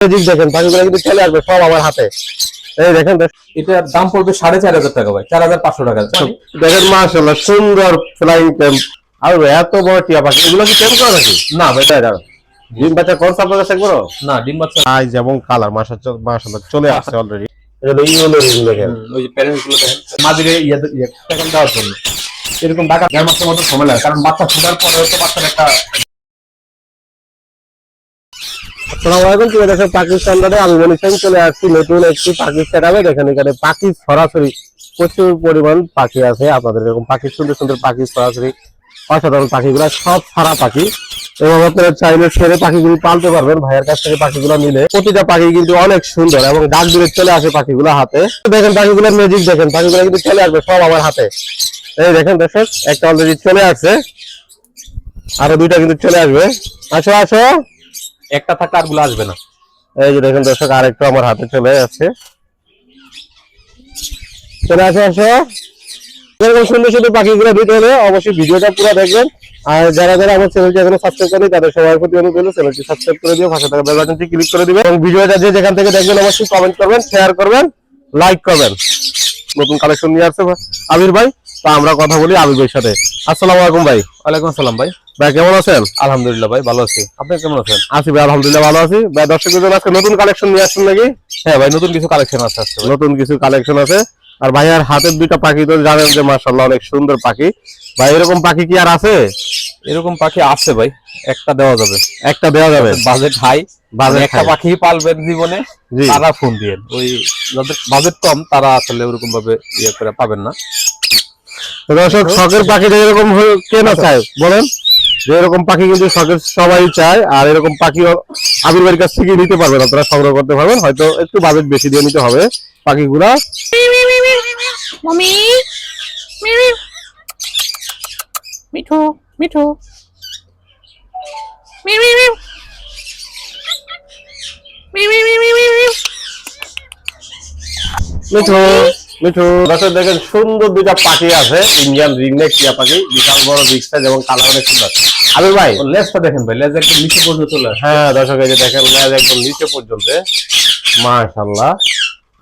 দেখেন পাখিগুলো কিন্তু চলে আসবে সব আমার হাতে। এই দেখেন এটার দাম পড়বে সাড়ে চার হাজার টাকা ভাই চার হাজার পাঁচশো টাকা। দেখেন সুন্দর ফ্লাইং আর এত বড় টিয়া পাখি এগুলো কি করা নাকি? না ডিম বাচ্চা কোন আপনার কাছে না ডিম বাচ্চা সাইজ এবং কালার মাশাআল্লাহ মাশাআল্লাহ চলে আসছে অলরেডি দেখেন। ওই যে প্যারেন্টসগুলো দেখেন। মাঝে ইয়ে ইয়ে দেওয়ার জন্য। এরকম টাকা দেড় মাসের মতো সময় লাগে কারণ বাচ্চা ফোটার পরে তো বাচ্চার একটা দেখেন পরিমাণ পাখি আছে। আপনাদের এরকম পাখি, সুন্দর সুন্দর পাখি সরাসরি, অসাধারণ পাখিগুলো, সব সারা পাখি। এবং আপনারা চাইলে ছেড়ে পাখিগুলো পালতে পারবেন, ভাইয়ের কাছ থেকে পাখিগুলো নিলে। প্রতিটা পাখি কিন্তু অনেক সুন্দর এবং ডাক দূরে চলে আসে পাখিগুলো হাতে। দেখেন পাখিগুলোর ম্যাজিক দেখেন পাখিগুলো কিন্তু চলে আসবে সব আমার হাতে। এই দেখেন দর্শক, একটা অলরেডি চলে আসছে। আরও দুইটা কিন্তু চলে আসবে। আসো আসো। একটা থাকলে আরগুলো আসবে না। এই যে দেখেন দর্শক, আরেকটু আমার হাতে চলে আসছে। চলে আসে আসো। এরকম সুন্দর সুন্দর পাখিগুলো দিতে হলে অবশ্যই ভিডিওটা পুরো দেখবেন। আর যারা যারা আমার চ্যানেলটি এখনও সাবস্ক্রাইব করেনি, তাদের সবার প্রতি অনুরোধ হলো চ্যানেলটি সাবস্ক্রাইব করে দিও, পাশে থাকা বেল বাটনটি ক্লিক করে দিবেন এবং ভিডিওটা যে যেখান থেকে দেখবেন, অবশ্যই কমেন্ট করবেন শেয়ার করবেন লাইক করবেন। নতুন কালেকশন নিয়ে আসছে আবির ভাই। তা আমরা কথা বলি ভাইয়ের সাথে। আসসালামু আলাইকুম ভাই। ওয়ালাইকুম আসসালাম ভাই। ভাই কেমন আছেন? আলহামদুলিল্লাহ ভাই ভালো আছি। আপনি কেমন আছেন? আছি ভাই আলহামদুলিল্লাহ ভালো আছি। ভাই দর্শকদের জন্য আজকে নতুন কালেকশন নিয়ে আসছেন নাকি? হ্যাঁ ভাই নতুন কিছু কালেকশন আছে আজকে নতুন কিছু কালেকশন আছে। আর ভাইয়ার হাতের দুইটা পাখি তো জানেন যে মার্শাল্লাহ অনেক সুন্দর পাখি। ভাই এরকম পাখি কি আর আছে? এরকম পাখি আছে ভাই একটা দেওয়া যাবে। একটা দেওয়া যাবে? Budget high. Budget একটা পাখি পালবেন জীবনে তারা ফোন দিয়ে। ওই যাদের বাজেট কম তারা আসলে ওরকম ভাবে ইয়ে করে পাবেন না। দর্শক শখের পাখি এরকম কে না চায়? বলেন। যে এরকম পাখি কিন্তু শখের সবাই চায় আর এরকম পাখি আবির ভাইয়ের কাছ থেকে নিতে পারবেন আপনারা সংগ্রহ করতে পারবেন হয়তো একটু বাজেট বেশি দিয়ে নিতে হবে পাখিগুলা. মিঠু মিঠু মিঠু। মিঠু দর্শক দেখেন সুন্দর দুইটা পাখি আছে। ইন্ডিয়ান রিংনেক টিয়া পাখি বিশাল বড় বিগ সাইজ এবং কালার অনেক সুন্দর। আবির ভাই লেজটা দেখেন ভাই লেজ একদম নিচে পর্যন্ত চলে হ্যাঁ দর্শক এই যে দেখেন লেজ একদম নিচে পর্যন্ত। মাশাল্লাহ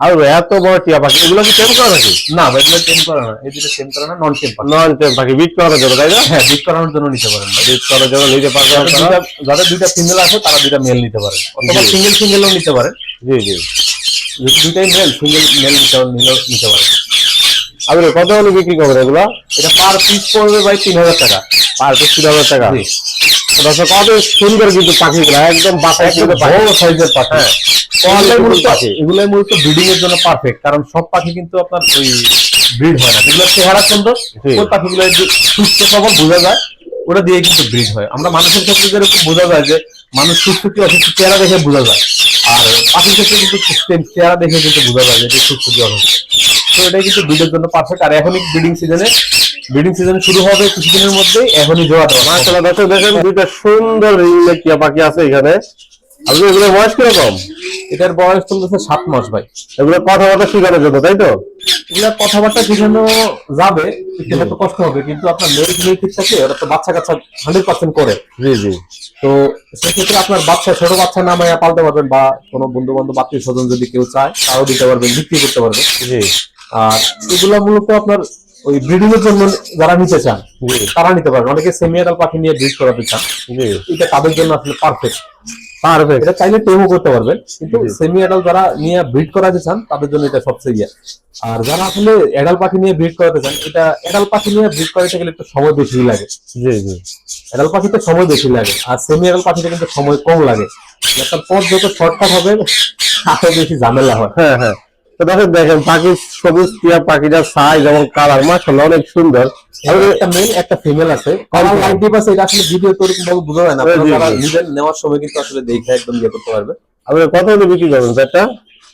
আর এত বড় টিয়া পাখি এগুলো কি টেম করা নাকি? না ভাই এগুলো টেম করে না। এই দুটো টেম করে না নন টেম পাখি। নন টেম পাখি বিট করার জন্য তাই না? হ্যাঁ বিট করানোর জন্য নিতে পারেন বিট করার জন্য নিতে পারবেন যাদের দুইটা- ফিমেল আছে তারা দুইটা মেল নিতে পারেন। অথবা সিঙ্গেল সিঙ্গেলও নিতে পারেন। জি জি। দুইটাই মেল সিঙ্গেল মেল নিতে আবির ভাই, কত হলে বিক্রি করবেন এগুলো? এটা পার পিস পড়বে ভাই তিন হাজার টাকা। পার পিস তিন হাজার টাকা। দর্শক কত সুন্দর কিন্তু পাখিগুলো একদম বাসায় একদম কিন্তু বড় সাইজের পাখি। হ্যাঁ। মূলত। ব্রিডিং এর জন্য পারফেক্ট কারণ সব পাখি কিন্তু আপনার ওই ব্রিড হয় না। যেগুলো চেহারা সুন্দর। ওই পাখিগুলো সুস্থ সবল বোঝা যায়। ওটা দিয়ে কিন্তু ব্রিড হয়। আমরা মানুষের ক্ষেত্রে যেরকম বোঝা যায় যে মানুষ সুস্থ কি অসুস্থ চেহারা দেখে বোঝা যায়। আর পাখির ক্ষেত্রে কিন্তু চেহারা দেখে কিন্তু বোঝা যায় যে সুস্থ কি অসুস্থ তো এটাই কিন্তু ব্রিডের জন্য পারফেক্ট আর এখনই ব্রিডিং সিজনে ব্রিডিং সিজন শুরু হবে কিছুদিনের মধ্যেই, এখনই জোয়া দেওয়া। মাসাল্লাহ দেখেন দুইটা সুন্দর রিং পাখি আছে এখানে। আপনি এগুলো বয়স কীরকম? এটার বয়স চলতেছে সাত মাস ভাই। এগুলো কথাবার্তা শেখানোর জন্য তাই তো? এগুলা কথাবার্তা শেখানো যাবে একটু কষ্ট হবে কিন্তু আপনার মেয়ে মেয়ে ঠিক থাকে ওরা তো বাচ্চা কাচ্চা হান্ড্রেড পার্সেন্ট করে। জি জি। তো সেক্ষেত্রে আপনার বাচ্চা ছোট বাচ্চা নামাইয়া পালতে পারবেন বা কোনো বন্ধু বান্ধব আত্মীয় স্বজন যদি কেউ চায় তাও দিতে পারবেন বিক্রি করতে পারবেন। জি। আর এগুলা মূলত আপনার ওই ব্রিডিং এর জন্য যারা নিতে চান তারা নিতে পারবেন। অনেকে সেমিয়ারাল পাখি নিয়ে ব্রিড করাতে চান। এটা তাদের জন্য আসলে পারফেক্ট পারফেক্ট এটা চাইলে টেমও করতে পারবেন। কিন্তু সেমি অ্যাডাল যারা নিয়ে ব্রিড করাতে চান তাদের জন্য এটা সবচেয়ে ইয়ে। আর যারা আসলে অ্যাডাল পাখি নিয়ে ব্রিড করাতে চান এটা অ্যাডাল পাখি নিয়ে ব্রিড করাতে গেলে একটু সময় বেশি লাগে। জি জি। অ্যাডাল পাখিতে সময় বেশি লাগে আর সেমি অ্যাডাল পাখিতে কিন্তু সময় কম লাগে। একটা পথ যত শর্টকাট হবে আরও বেশি ঝামেলা হয়। হ্যাঁ হ্যাঁ। তো দেখেন পাখি সবুজ টিয়া পাখিটার সাইজ এবং কালার মাশাল্লাহ অনেক সুন্দর। একটা মেল একটা ফিমেল আছে। কালার লাইট ডিপ আছে এটা আসলে ভিডিও তো ওরকম ভাবে বোঝা যায় না। আপনারা। নিজের নেওয়ার সময় কিন্তু আসলে দেখে একদম ইয়ে করতে পারবে আপনি কত হলে বিক্রি করবেন চারটা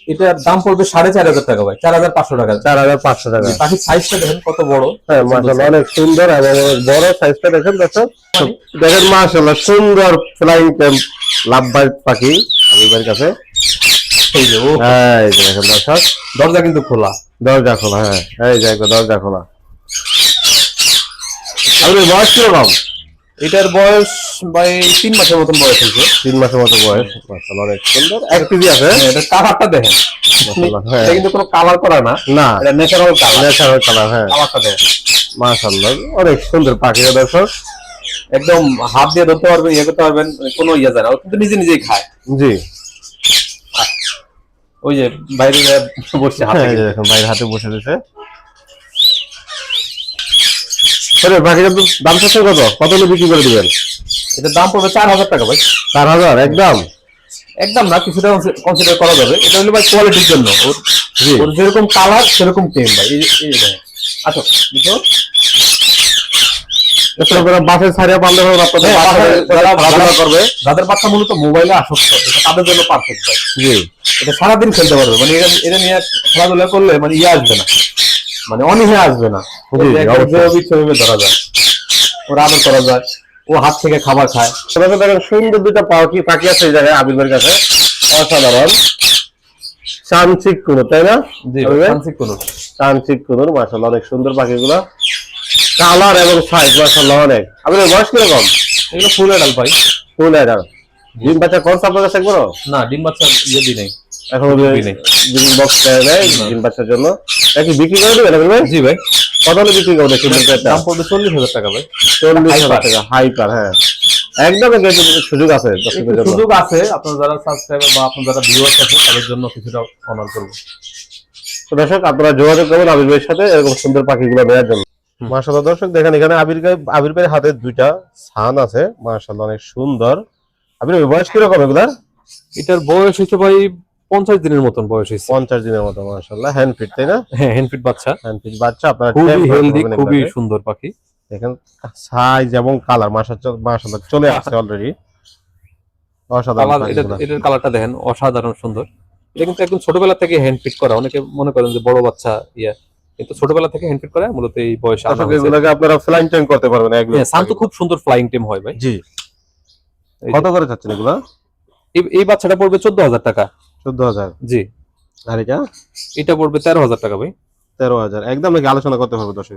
এটার দাম পড়বে সাড়ে চার হাজার টাকা ভাই চার হাজার পাঁচশো টাকা। চার হাজার পাঁচশো টাকা। পাখির সাইজটা দেখেন কত বড়। হ্যাঁ মাশাল্লাহ অনেক সুন্দর এবং বড় সাইজটা দেখেন দর্শক। দেখেন মাশাল্লাহ সুন্দর ফ্লাইং টেম্প লাভবার্ড পাখি। আবির কাছে। এই যে এই যে দেখেন দর্শক দরজা কিন্তু খোলা দরজা খোলা হ্যাঁ এই যে দরজা খোলা। বয়স কীরকম? এটার বয়স ভাই তিন মাসের মতন বয়স হয়েছে। তিন মাসের মতো বয়স মাশাআল্লাহ অনেক সুন্দর। এক কেজি আছে? হ্যাঁ, এটা কালারটা দেখেন। হ্যাঁ। এটা কিন্তু কোনো কালার করা না। না। এটা ন্যাচারাল কালার ন্যাচারাল কালার হ্যাঁ। কালারটা দেখেন। মাশাআল্লাহ অনেক সুন্দর পাখি দর্শক। একদম হাত দিয়ে ধরতে পারবেন ইয়ে করতে পারবেন কোনো ইয়ে যায় না। কিন্তু নিজে নিজেই খায়। জি। ওই যে বাইরে বসছে হাতে হ্যাঁ দেখুন ভাইয়ের হাতে বসে দিয়েছে আরে তো দাম চাচ্ছেন কত? কত হলে বিক্রি করে দিবেন? এটার দাম পড়বে চার হাজার টাকা ভাই। চার হাজার একদম? একদম না কিছুটা কনসিডার করা যাবে। এটা হলো ভাই কোয়ালিটির জন্য। ওর ওর যেরকম কালার সেরকম টেম ভাই। এই আচ্ছা বুঝছ ছাড়িয়ে পারলে হ্যাঁ, বাসায় বাসায় যারা যারা- খেলাধুলা করবে। যাদের বাচ্চা মূলত মোবাইলে আসক্ত এটা তাদের জন্য পারফেক্ট ভাই জি। এটা সারাদিন খেলতে পারবে। মানে এটা নিয়ে খেলাধুলা করলে মানে ইয়ে আসবে না। মানে অনীহা আসবে না। ধরা যায়। ওর আদর করা যায়। ও হাত থেকে খাবার খায়। সেভাবে দেখেন সুন্দর দুটো পাখি পাখি আছে এই জায়গায় আবির কাছে। অসাধারণ। চানচিক কুনো তাই না? জি আবির ভাই? মানসিক কোনো চানচিক মাসাল্লাহ অনেক সুন্দর পাখিগুলো। কালার এবং সাইজ মাসাল্লাহ অনেক। ভাই, বয়স কীরকম? এগুলো ফুল এডাল ভাই। ফুল হাজার ডিম বাচ্চা কোন আপনার কাছে একবারও না ডিম বাচ্চা ইয়ে দিই নাই। এখন নেই। ডিম বক্স নেয় ডিম বাচ্চার জন্য। নাকি বিক্রি করে দেবেন ভাই জি ভাই। কত হলে বিক্রি করবে দাম পড়বে চল্লিশ হাজার টাকা ভাই। চল্লিশ হাজার। টাকা হাইপার হ্যাঁ। একদম সুযোগ আছে সুযোগ আছে আপনার যারা সাবস্ক্রাইবার বা আপনার যারা ভিউয়ার্স আছে তাদের জন্য কিছুটা অনার করব। তো দর্শক আপনারা যোগাযোগ করবেন আবির ভাইয়ের সাথে এরকম সুন্দর পাখিগুলো নেওয়ার জন্য। হুম। মাশাআল্লাহ দর্শক দেখেন এখানে আবির আবির ভাইয়ের হাতে দুইটা ছান আছে। মাশাআল্লাহ অনেক সুন্দর। আবির ভাই বয়স কীরকম এগুলার? এটার বয়স হচ্ছে ভাই পঞ্চাশ দিনের মতন বয়স হয়েছে। পঞ্চাশ দিনের মতো মাশাআল্লাহ হ্যান্ড ফিট তাই না? হ্যাঁ হ্যান্ডফিট বাচ্চা। হ্যান্ড ফিট বাচ্চা আপনারা খুবই হেলদি খুবই সুন্দর পাখি। দেখেন সাইজ এবং কালার মাশাআল্লাহ মাশাআল্লাহ চলে আসছে অলরেডি অসাধারণ। এটার কালারটা দেখেন অসাধারণ সুন্দর। এটা কিন্তু একদম ছোটবেলা থেকে হ্যান্ডফিট করা। অনেকে মনে করেন যে বড় বাচ্চা ইয়া। কিন্তু ছোটবেলা থেকে হ্যান্ডফিট করা মূলত এই বয়সে এগুলোকে আপনারা ফ্লাইং টাইম করতে পারবেন এগুলো হ্যাঁ শান্ত খুব সুন্দর ফ্লাইং টিম হয় ভাই। জি। কত করে চাচ্ছেন এগুলা? এই- এই বাচ্চাটা পড়বে চোদ্দ হাজার টাকা। চোদ্দ হাজার? জি। আর এটা? এটা পড়বে তেরো হাজার টাকা ভাই। তেরো হাজার। একদম নাকি আলোচনা করতে হবে দর্শক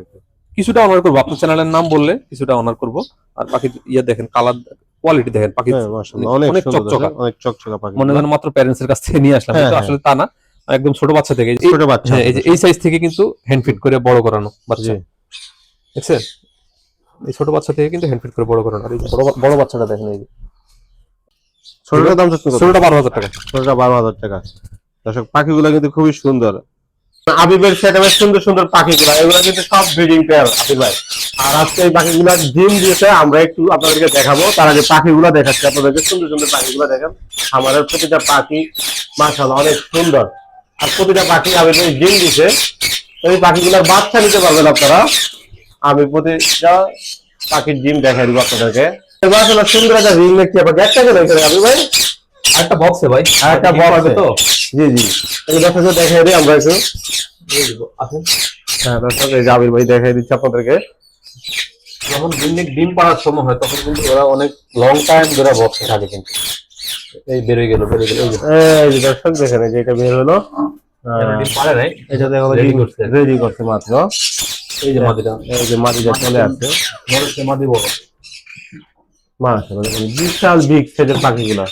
কিছুটা অনার করব। আপনার চ্যানেলের নাম বললে কিছুটা অনার করব। আর পাখি ইয়ে দেখেন কালার কোয়ালিটি দেখেন পাখি হ্যাঁ অনেক চকচকা। অনেক চকচকা পাখি। মনে হয় মাত্র প্যারেন্টস এর কাছ থেকে নিয়ে আসলাম। কিন্তু হ্যাঁ। আসলে তা না। একদম ছোট বাচ্চা থেকে। এই- ছোট বাচ্চা। হ্যাঁ, এই যে এই সাইজ থেকে কিন্তু হ্যান্ড ফিট করে বড় করানো বাচ্চা। দেখছেন? এই ছোট বাচ্চা থেকে কিন্তু হ্যান্ড ফিট করে বড় করানো। আর এই বড় বড় বাচ্চাটা দেখেন এই যে। ছোটটার দাম কত? ছোটটা বারো হাজার টাকা। ছোটটা বারো হাজার টাকা। দর্শক পাখিগুলো কিন্তু খুবই সুন্দর। আবিবের সেটামের সুন্দর সুন্দর পাখিগুলো এগুলো কিন্তু সব ব্রিডিং পেয়ার আবির ভাই। আর আজকে এই পাখিগুলো ডিম দিয়েছে আমরা একটু আপনাদেরকে দেখাবো। তার আগে পাখিগুলো দেখাচ্ছি আপনাদেরকে সুন্দর সুন্দর পাখিগুলো দেখেন আমাদের প্রতিটা পাখি মাশাআল্লাহ অনেক সুন্দর। আর প্রতিটা পাখি ভাই ডিম দিছে ওই পাখিগুলোর বাচ্চা নিতে পারবেন আপনারা। আমি প্রতিটা পাখির ডিম দেখাই দিব আপনাদেরকে। সুন্দর একটা রিং দেখছি আপনাকে একটা করে এখানে আবির ভাই। বক্সে একটা। তো? জি জি। এই দেখাই দিই আমরা একটু। দিয়ে আসুন। হ্যাঁ দর্শক এই যে ভাই দেখাই দিচ্ছি আপনাদেরকে। যখন ডিম ডিম পাড়ার সময় হয় তখন কিন্তু ওরা অনেক লং টাইম ধরে বক্সে থাকে কিন্তু। এই বেরোয় গেল বেরোয় গেল এই যে। দর্শক দেখেন এই যে এটা বের হলো। পারে নাই। এটা দেখো Ready করছে। রেডি করছে মাত্র। এই যে মাদিটা এই যে মাটিটা চলে আসছে। মরেছে মাদি বড়। মাশাআল্লাহ দেখুন বিশাল বিগ সাইজের পাখিগুলো।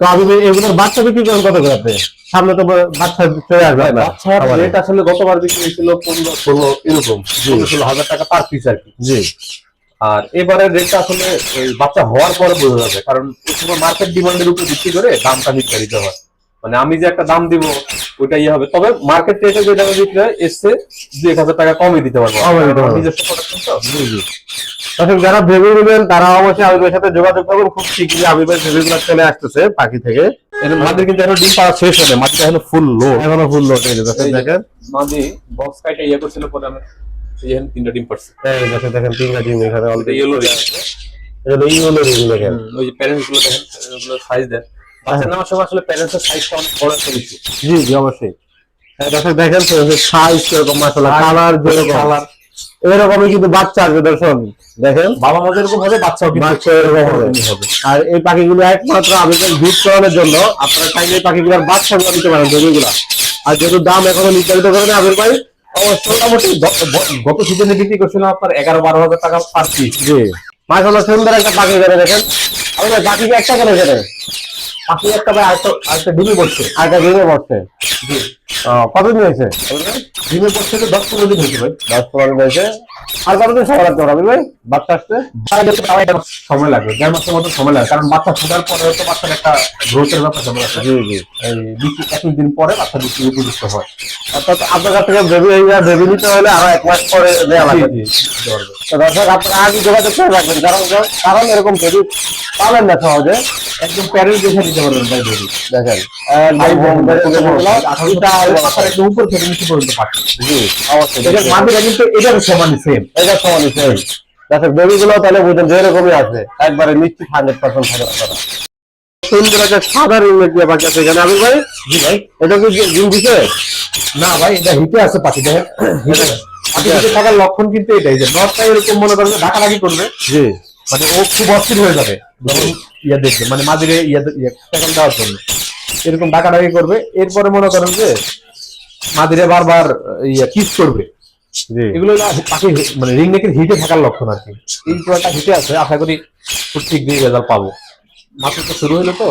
তো আমি এগুলোর বাচ্চা বিক্রি করেন কত করে আপনি? সামনে তো বাচ্চা চলে আসবে বাচ্চার। রেট আসলে গতবার বিক্রি হয়েছিল পনেরো ষোলো এরকম। ষোলো হাজার টাকা পার পিস আর কি। জি। আর এবারের রেটটা আসলে বাচ্চা হওয়ার পরে বোঝা যাবে কারণ মার্কেট ডিমান্ডের উপর ভিত্তি করে দামটা নির্ধারিত হয়। মানে আমি যে একটা দাম দিব ওইটা ইয়ে হবে। তবে মার্কেট রেটে যে দামে বিক্রি হয় এসছে দুই এক হাজার টাকা কমে দিতে পারব। নিজস্ব প্রোডাকশন তো? দর্শক যারা ভেবে নেবেন তারা অবশ্যই আবিবের সাথে যোগাযোগ করবেন। খুব শীঘ্রই আবিবের ভেবেগুলো চলে আসতেছে পাখি থেকে। এর মাদের কিন্তু এখনও ডিম পাড়া শেষ হয়নি। মাটিটা এখনও ফুল লো এখনও ফুল যে। দেখেন। মাদি বক্স কাইটে ইয়ে করছিল পরে আমি এই যে তিনটা ডিম পারছে এই দর্শক দেখেন তিনটা ডিম এখানে অলরেডি ইয়েলো এটা এই রিং দেখেন। ওই যে প্যারেন্টসগুলো দেখেন parents সাইজ দেন। বাচ্চা নেওয়ার সময় আসলে প্যারেন্টস এর সাইজটা অনেক বড় একটা বিষয়। জি জি অবশ্যই। হ্যাঁ, দর্শক দেখেন সাইজ কীরকম মাসাল্লাহ কালার যেরকম। কালার এরকমই কিন্তু বাচ্চা আসবে দর্শক। দেখেন। বাবা মা যেরকম হবে বাচ্চাও বাচ্চা এরকম হবে। আর এই পাখিগুলো একমাত্র আবেদন ভিট করানোর জন্য আপনারা চাইলে এই পাখিগুলোর বাচ্চাগুলো দিতে পারেন আর যেহেতু দাম এখনও নির্ধারিত করেন আবির ভাই মোটামুটি গত সিজনে বিক্রি করছিলাম আপনার এগারো বারো হাজার টাকা পার পিস জি। মাশাআল্লাহ সুন্দর একটা পাখি করে দেখেন। আমি বাকি একটা করে পাখি একটা ভাই আরেকটা আরেকটা ডিমে পড়ছে আরেকটা ডিমে বসছে। জি। কতদিন হয়েছে? ডিমে পড়ছে তো দশ পনেরো দিন হয়েছে ভাই। দশ পনেরো দিন হয়েছে। আর কতদিন সময় লাগতে ভাই? বাচ্চা আসতে? সময় লাগবে দেড় মাসের মতো সময় লাগে কারণ বাচ্চা ফোটার পরে তো বাচ্চার একটা গ্রোথের ব্যাপার স্যাপার আছে জি জি। এই একুশ দিন পরে বাচ্চা বিক্রি উপযুক্ত হয়। অর্থাৎ আপনার কাছ থেকে বেবি হয়ে যায় বেবি নিতে হলে আরও এক মাস পরে দেওয়া লাগবে। তো দর্শক আপনারা আগে যোগাযোগ করে রাখবেন কারণ কারণ এরকম বেবি পাবেন না সহজে। একদম প্যারেন্ট দেখে দিতে পারবেন ভাই বেবি দেখেন এটা সমানই সেই দেখেন বেবি গুলো তাহলে বুঝেন যে আছে একবারে নিশ্চিত হান্ড্রেড পার্সেন্ট সুন্দর একটা সাদা রিংনেট দিয়ে বাকি আছে এখানে আমি ভাই জি ভাই এটা কি জিম দিছে না ভাই এটা হিটে আছে পাখি দেখেন থাকার লক্ষণ কিন্তু এটাই যে নটটা এরকম মনে করেন ডাকাডাকি করবে জি মানে ও খুব অস্থির হয়ে যাবে ইয়া দেখবে মানে মাঝে ইয়া ইয়া দেওয়ার জন্য এরকম ডাকাডাকি করবে। এরপরে মনে করেন যে মাদিরে বারবার ইয়া কিস করবে। এগুলো পাখি মানে রিং নেকের হিটে থাকার লক্ষণ আর কি। এই পুরোটা হিটে আছে আশা করি খুব শীঘ্রই রেজাল্ট পাবো। মাত্র তো শুরু হলো তো।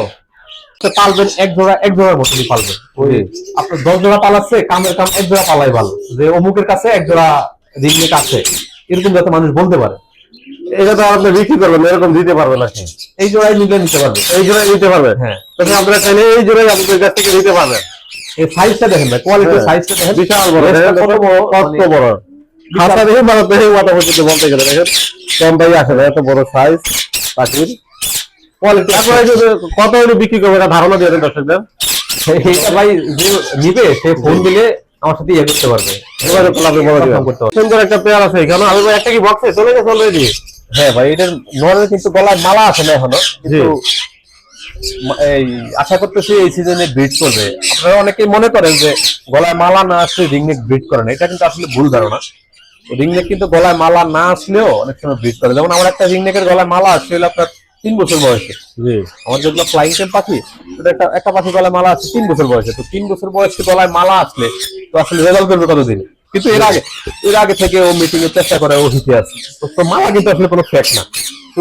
তো পালবেন এক জোড়া এক জোড়ার মতনই পালবেন। ওই আপনার দশ জোড়া পালাচ্ছে কামের কাম এক জোড়া পালাই ভালো। যে অমুকের কাছে এক জোড়া রিং নেক আছে। এরকম যাতে মানুষ বলতে পারে। এটা তো আপনি বিক্রি করবেন এরকম দিতে পারবেন এই জোড়াই নিতে এই জোড়াই নিতে পারবেন হ্যাঁ। আপনারা চাইলে এই জোড়াই আপনাদের কাছ থেকে নিতে পারবেন। এই সাইজটা দেখেন ভাই কোয়ালিটির হ্যাঁ। সাইজটা দেখেন। বিশাল বড় কত বড় কত মানে বড়। খাতা দেখে মাথা দেখে পর্যন্ত বলতে গেলে দেখেন। আসে না এত বড় সাইজ পাখির। কোয়ালিটি আপনারা কত হলে বিক্রি করবেন ধারণা দিয়ে দেন দর্শকদের। এইটা ভাই যে নিবে সে ফোন দিলে আমার সাথে ইয়ে করতে পারবে। যোগাযোগ করতে পারবে। সুন্দর একটা পেয়ার আছে এখানে। আমি একটা কি বক্সে চলে গেছে অলরেডি হ্যাঁ ভাই এটার নরের কিন্তু গলায় মালা আছে না এখনও কিন্তু এই আশা করতেছি এই সিজনে ব্রিড করবে। আপনারা অনেকেই মনে করেন যে গলায় মালা না আসলে রিংনেক ব্রিড করে না এটা কিন্তু আসলে ভুল ধারণা। রিংনেক কিন্তু গলায় মালা না আসলেও অনেক সময় ব্রিড করে। যেমন আমার একটা রিংনেকের গলায় মালা আসছে আপনার তিন বছর বয়সে। আমার যেগুলো ফ্লাইং টেম পাখি একটা একটা পাখি গলায় মালা আছে তিন বছর বয়সে। তো তিন বছর বয়সে গলায় মালা আসলে তো আসলে রেজাল্ট করবে কতদিন? কিন্তু এর আগে এর আগে থেকে ও মিটিং এর চেষ্টা করে ও হিটে আছে তো- তো মালা কিন্তু আসলে কোনো ফ্যাক্ট না।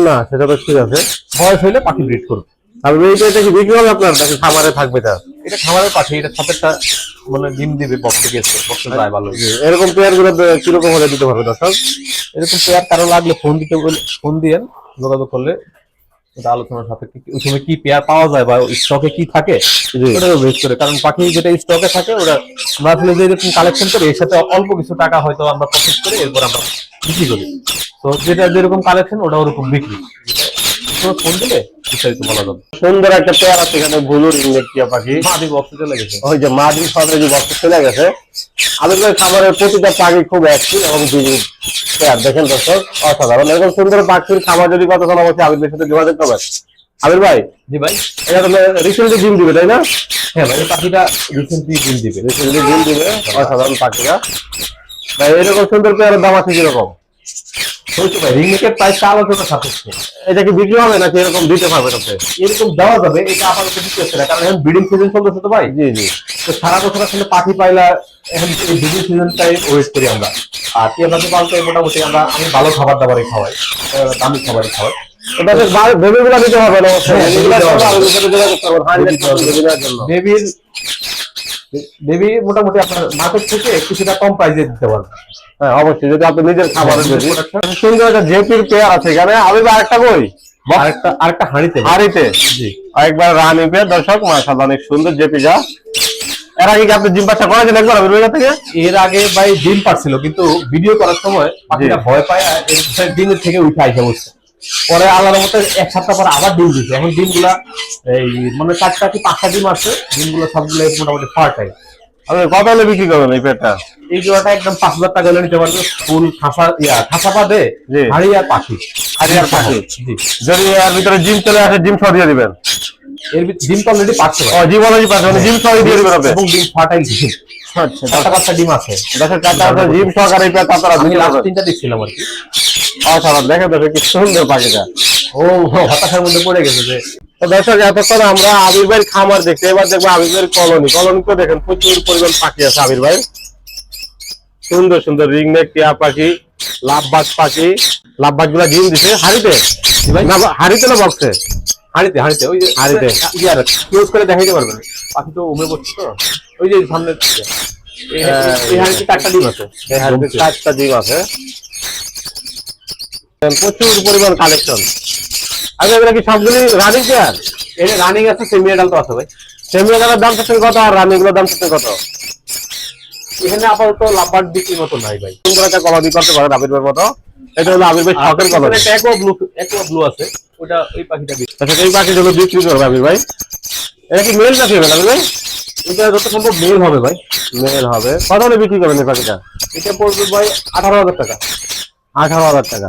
না সেটা তো ঠিক আছে। বয়স হইলে পাখি ব্রিড করবে। আর এইটা এটা কি বিক্রি হবে আপনার নাকি খামারে থাকবে এটা? এটা খামারের পাখি এটা একটা মানে ডিম দিবে বক্সে গেছে বক্সে যায় ভালো এরকম পেয়ারগুলো কীরকম হলে দিতে পারবে দর্শক? এরকম পেয়ার কারও লাগলে ফোন দিতে বলে ফোন দিয়েন যোগাযোগ করলে ওটা আলোচনার সাপেক্ষে ওই সময় কি পেয়ার পাওয়া যায় বা স্টকে কি থাকে ওটা ওটাও করে। কারণ পাখি যেটা স্টকে থাকে ওটা আমরা আসলে যে এরকম কালেকশন করি এর সাথে অল্প কিছু টাকা হয়তো আমরা প্রফিট করে এরপর আমরা বিক্রি করি। তো যেটা যেরকম কালেকশন ওটা ওরকম বিক্রি। কোনো ফোন দিলে বিস্তারিত বলা যাবে। সুন্দর একটা পেয়ার আছে এখানে ব্লু রিংনেট টিয়া পাখি। মাদি বক্সে চলে গেছে। ওই যে মাঝি সদরে যে বক্স চলে গেছে। আমাদের খাবারের প্রতিটা পাখি খুব অ্যাক্টিভ এবং বিবিধ পেয়ার দেখেন দর্শক অসাধারণ। এরকম সুন্দর পাখির খাবার যদি কত কোনো অবশ্যই আবির সাথে যোগাযোগ করবেন? আবির ভাই জি ভাই। এটা তো রিসেন্টলি ডিম দিবে তাই না? হ্যাঁ ভাই পাখিটা রিসেন্টলি ডিম দিবে। রিসেন্টলি ডিম দিবে অসাধারণ পাখিরা। ভাই এরকম সুন্দর পেয়ারের দাম আছে কীরকম? হয়তো ভাই রিংনেকের প্রাইসটা আলোচনা সাপেক্ষে এটা কি বিক্রি হবে নাকি এরকম দিতে পারবেন আপনি? এরকম দেওয়া যাবে এটা আপাতত দিতে হচ্ছে না কারণ এখন ব্রিডিং সিজন চলতেছে তো ভাই। জি জি। তো সারা বছর আসলে পাখি পাইলা এখন এই ব্রিডিং সিজনটাই ওয়েট করি আমরা। আর টিয়া পাখি পালতে মোটামুটি আমরা আমি ভালো খাবার দাবারই খাওয়াই দামি খাবারই খাওয়াই। এটা গুলা দিতে হবে না হ্যাঁ, বেবির বেবি মোটামুটি আপনার মার্কেট থেকে কিছুটা কম প্রাইসে দিতে পারবেন হ্যাঁ অবশ্যই যদি আপনি নিজের খাবারের হ্যাঁ, বেশি সুন্দর একটা জেপির পেয়ার আছে এখানে। আমি আরেকটা কই? আরেকটা আরেকটা হাঁড়িতে। হাড়িতে। জি। আরেকবার রানি পেয়ার দর্শক মাশাআল্লাহ অনেক সুন্দর জেপি যা। এর আগে কি আপনি জিম একবার আবির ভাইয়ের থেকে? এর আগে ভাই ডিম পারছিল কিন্তু ভিডিও করার সময় পাখিটা ভয় পায় ডিমের থেকে উঠে আইসা বসছে পরে আল্লাহর মতো এক সপ্তাহ পরে আবার ডিম দিচ্ছে এখন ডিমগুলা এই মানে চারটা কি পাঁচটা ডিম আছে ডিমগুলো সবগুলো মোটামুটি ফাটাই আপনি কত হলে বিক্রি করবেন এই পেয়ারটা এই জোড়াটা একদম পাঁচ হাজার টাকা হলে নিতে পারবে। ফুল খাসা ইয়া খাসা পাবে জি। হাড়ি আর পাখি। হাড়ি আর পাখি। যদি এর ভিতরে জিম চলে আসে জিম সহ দিয়ে দিবেন। এর ভিত- ডিম তো অলরেডি পাচ্ছে। জিম অলরেডি পাচ্ছে মানে জিম সহ দিয়ে দিবেন আপনি। এবং ডিম ফাটাই ডিম আচ্ছা। পাঁচটা ডিম আছে। সহকারে লাস্ট তিনটা দেখছিলাম আর কি। অসাধারণ দর্শক কি সুন্দর পাখিটা। ও হতাশার মধ্যে পড়ে গেছে যে। তো দর্শক এতক্ষণ আমরা আবির ভাইয়ের খামার দেখতে এবার দেখব আবির ভাইয়ের কলোনি। কলোনি তো দেখেন প্রচুর পরিমাণ পাখি আছে আবির ভাই সুন্দর সুন্দর রিং নেক টিয়া পাখি লাভবাজ পাখি। লাভবাজগুলা ডিম দিছে। হাড়িতে? না হাড়িতে না বক্সে? হাঁড়িতে হাঁড়িতে ওই যে হাঁড়িতে। ইয়ার ক্লোজ করে দেখাইতে পারবেন পাখি তো উমে পড়ছে তো। ওই যে সামনে এই হ্যাঁ, হাঁড়িতে চারটা ডিম আছে। এই হাড়িতে চারটা ডিম আছে। প্রচুর পরিমাণ কালেকশন আচ্ছা এগুলা কি সবগুলি রানিং পেয়ার এটা রানিং আছে সেমি এডাল তো আছে ভাই। সেমি এগারোর দাম চাচ্ছেন কত আর রানিংগুলোর দাম চাচ্ছেন কত? এখানে আপাতত লাভবার্ড বিক্রির মতো নাই ভাই। সুন্দর একটা কলাদি করতে পারেন মতো? এটা হলো আবির ভাই শখের কলাদি একটা একো ব্লু একো ব্লু আছে ওটা ওই পাখিটা বিক্রি আচ্ছা এই পাখি জন্য বিক্রি করবে আবির ভাই। এটা কি মেল পাখি হবে আবির ভাই? এটা যত সম্ভব মেল হবে ভাই। মেল হবে। কত হলে বিক্রি করবেন এই পাখিটা? এটা পড়বে ভাই আঠারো হাজার টাকা। আঠারো হাজার টাকা।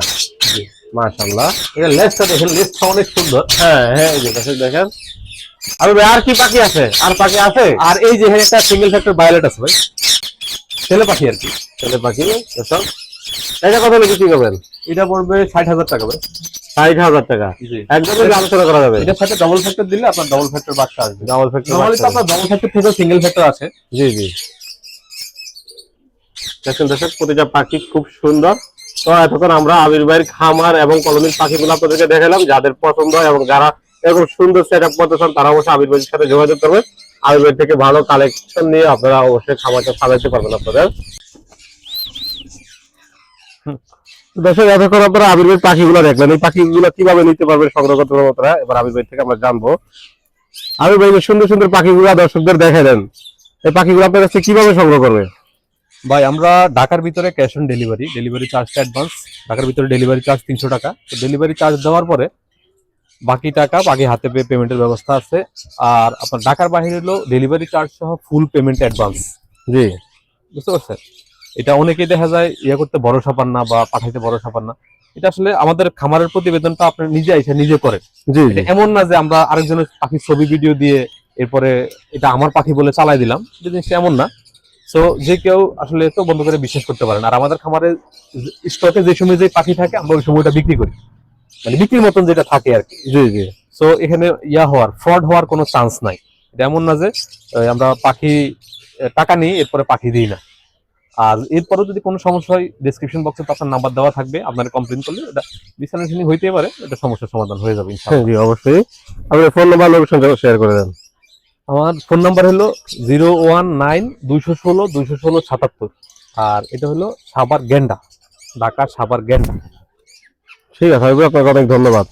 মাশাল্লাহ এটা লেসটা দেখেন লেসটা অনেক সুন্দর। হ্যাঁ হ্যাঁ এই যে দেখেন ভাই আর কি পাখি আছে? আর পাখি আছে? আর এই যে একটা সিঙ্গেল ফ্যাক্টর ভায়োলেট আছে ভাই। ছেলে পাখি আর কি। ছেলে পাখি এসব এটা কত হলে বিক্রি করবেন? এটা পড়বে ষাট হাজার টাকা ষাট হাজার টাকা? জি। একদমই আলোচনা করা যাবে। এটার সাথে ডবল ফ্যাক্টর দিলে আপনার ডবল ফ্যাক্টর বাচ্চা আসবে। ডাবল ফ্যাক্টর নর্মালি তো আপনার ডবল ফ্যাক্টর থেকে সিঙ্গেল ফ্যাক্টর আছে। জি জি। দেখেন দর্শক প্রতিটা পাখি খুব সুন্দর। তো এতক্ষণ আমরা আবির ভাইয়ের খামার এবং কলোনির পাখিগুলো আপনাদেরকে দেখালাম। যাদের পছন্দ হয় এবং যারা এরকম সুন্দর সেট আপ করতে চান তারা অবশ্যই আবির ভাইয়ের সাথে যোগাযোগ করবেন। ভাই থেকে ভালো কালেকশন নিয়ে আপনারা অবশ্যই খামারটা সাজাইতে পারবেন আপনাদের। দর্শক, এতক্ষণ আপনারা আবির পাখিগুলো দেখলেন। এই পাখিগুলো কীভাবে নিতে পারবেন সংগ্রহ করতে পারবেন আপনারা? এবার আবির ভাই থেকে আমরা জানব। আবির ভাই সুন্দর সুন্দর পাখিগুলো দর্শকদের দেখালেন এই পাখিগুলো আপনার কাছে কীভাবে সংগ্রহ করবে? ভাই, আমরা ঢাকার ভিতরে ক্যাশ অন ডেলিভারি ডেলিভারি চার্জটা অ্যাডভান্স ঢাকার ভিতরে ডেলিভারি চার্জ তিনশো টাকা। তো ডেলিভারি চার্জ দেওয়ার পরে বাকি টাকা বাকি হাতে পেয়ে পেমেন্টের ব্যবস্থা আছে। আর আপনার ঢাকার বাইরে হলো ডেলিভারি চার্জ সহ ফুল পেমেন্ট অ্যাডভান্স জি। বুঝতে পারছেন? এটা অনেকেই দেখা যায় ইয়ে করতে ভরসা পান না বা পাঠাইতে ভরসা পান না। এটা আসলে আমাদের খামারের প্রতিবেদনটা আপনি নিজে এসে নিজে করেন। জি এমন না যে আমরা আরেকজনের পাখির ছবি ভিডিও দিয়ে এরপরে এটা আমার পাখি বলে চালাই দিলাম। যে জিনিসটা এমন না। সো যে কেউ আসলে তো বন্ধ করে বিশ্বাস করতে পারেন আর আমাদের খামারে স্টকে যে সময় যে পাখি থাকে আমরা ওই সময়টা বিক্রি করি। মানে বিক্রির মতন যেটা থাকে আর কি। জি জি। সো এখানে ইয়া হওয়ার ফ্রড হওয়ার কোনো চান্স নাই। এটা এমন না যে আমরা পাখি টাকা নিই এরপরে পাখি দিই না। আর এরপরেও যদি কোনো সমস্যা হয় ডিসক্রিপশন বক্সে তো আপনার নাম্বার দেওয়া থাকবে। আপনার কমপ্লেন করলে এটা মিসআন্ডারস্ট্যান্ডিং হইতেই পারে এটা সমস্যার সমাধান হয়ে যাবে ইনশাআল্লাহ। জি অবশ্যই। আপনার ফোন নাম্বার লোকেশন শেয়ার করে দেন। আমার ফোন নাম্বার হলো জিরো ওয়ান নাইন দুইশো ষোলো দুইশো ষোলো সাতাত্তর। আর এটা হলো সাবার গেন্ডা ঢাকা সাবার গেন্ডা। ঠিক আছে আপনাকে অনেক ধন্যবাদ।